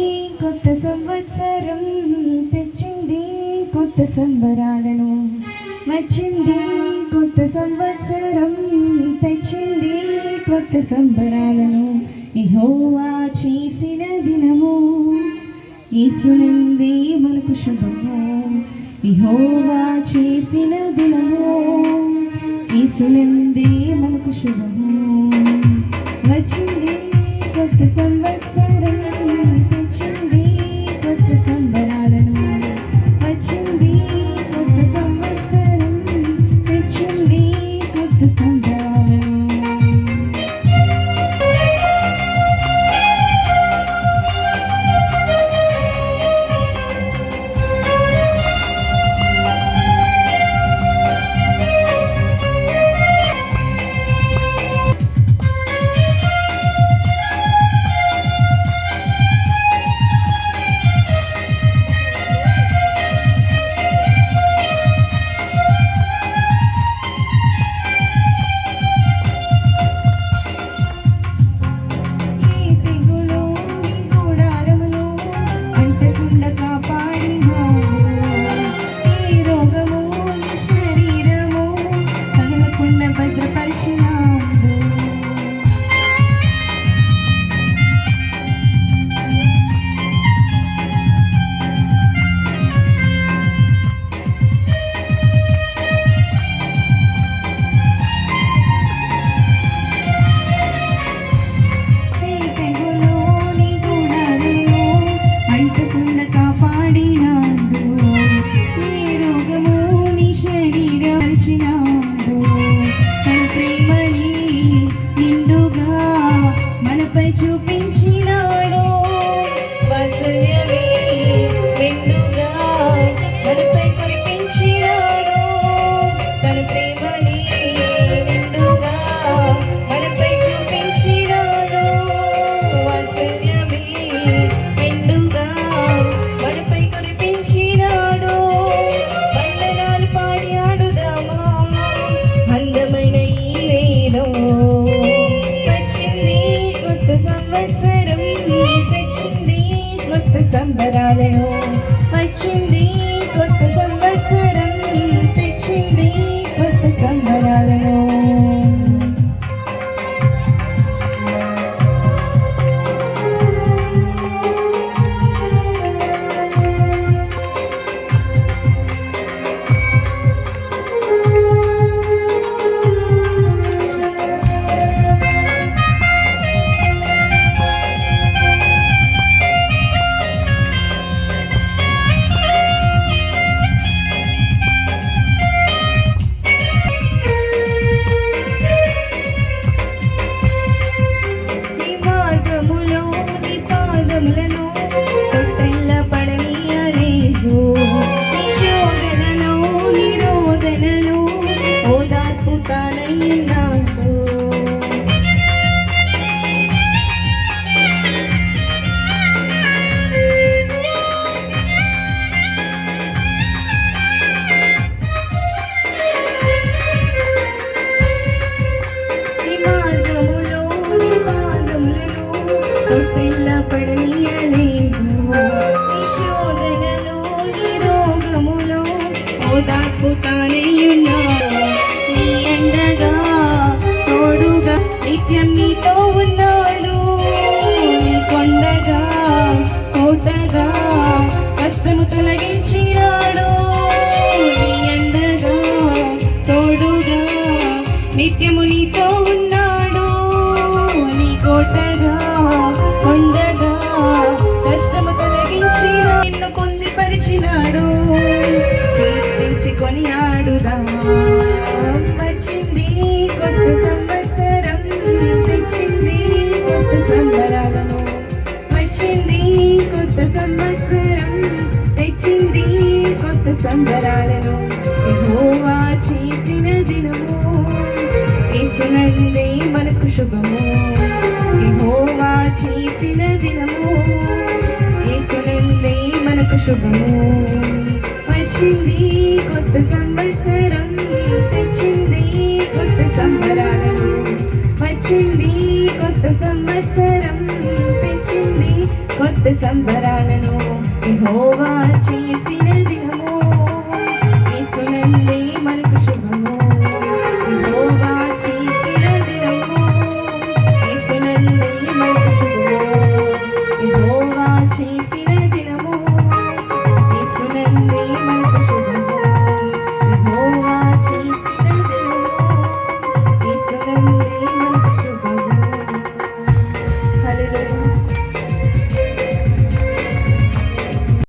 కొత్త సంవత్సరం తెచ్చింది కొత్త సంబరాలను. వచ్చింది కొత్త సంవత్సరం తెచ్చింది కొత్త సంబరాలను. ఇహోవా చేసిన దినము ఈసునంది మనకు శుభము. ఇహోవా చేసిన దినము ఈసునంది remember the 白酒冰淇 కొత్త సంబరాలను ఓదార్పు తానయ్యున్నాడు నీ అండగా తోడుగా నిత్యం నీతో ఉన్నాడు నీ కొండగా కోటగా కష్టము తొలగించినాడు. నీ అండగా తోడుగా నిత్యము నీతో ఉన్నాడు. నీ కోటగా కొండ కీర్తించుకొని ఆడుదా వచ్చింది కొత్త సంవత్సరం తెచ్చింది కొత్త సంబరాలను. వచ్చింది కొత్త సంవత్సరం తెచ్చింది కొత్త సంబరాలను. ఎహోవా చేసిన దినము చేసినందే మనకు శుభము. ఎహోవా చేసిన దినము చేసినందే మనకు శుభము. వచ్చింది కొత్త సంవత్సరం తెచ్చింది కొత్త సంబరాలను. వచ్చింది కొత్త సంవత్సరం తెచ్చింది కొత్త సంబరాలను.